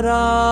तारा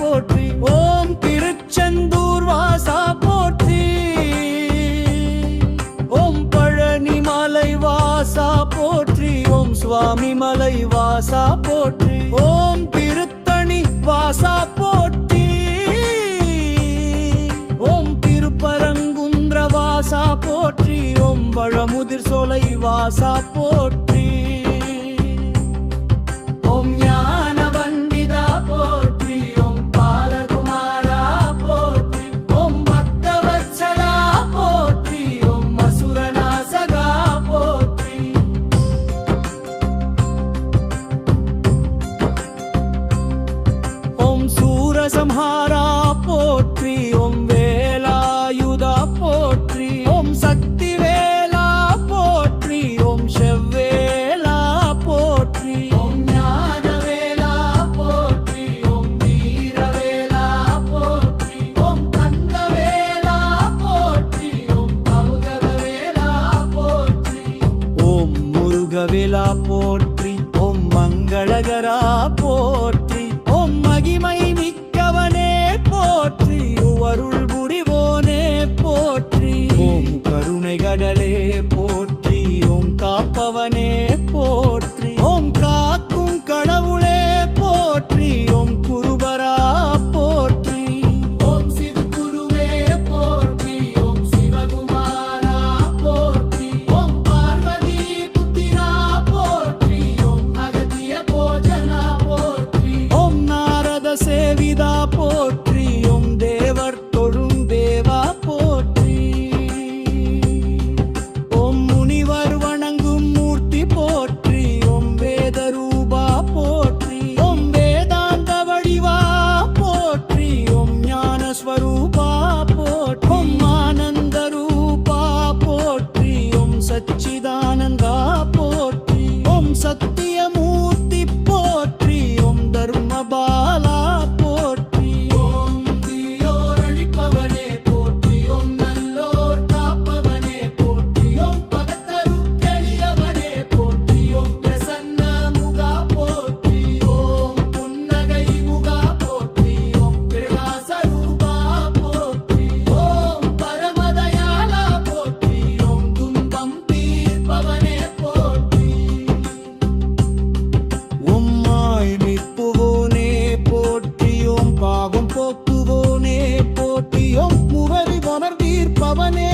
போற்றி. ஓம் திருச்செந்தூர் வாசா போற்றி. ஓம் பழனி மலை வாசா போற்றி. ஓம் சுவாமி மலை வாசா போற்றி. ஓம் திருத்தணி வாசா போற்றி. ஓம் திருப்பரங்குன்ற வாசா போற்றி. ஓம் பழமுதிர் சோலை வாசா போற்றி. சம்ஹாரா போற்றி ஓம் வேலாயுதா போற்றி ஓம் சக்தி வேலா போற்றி ஓம் செவ்வேலா போற்றி ஓம் ஞான போ पावने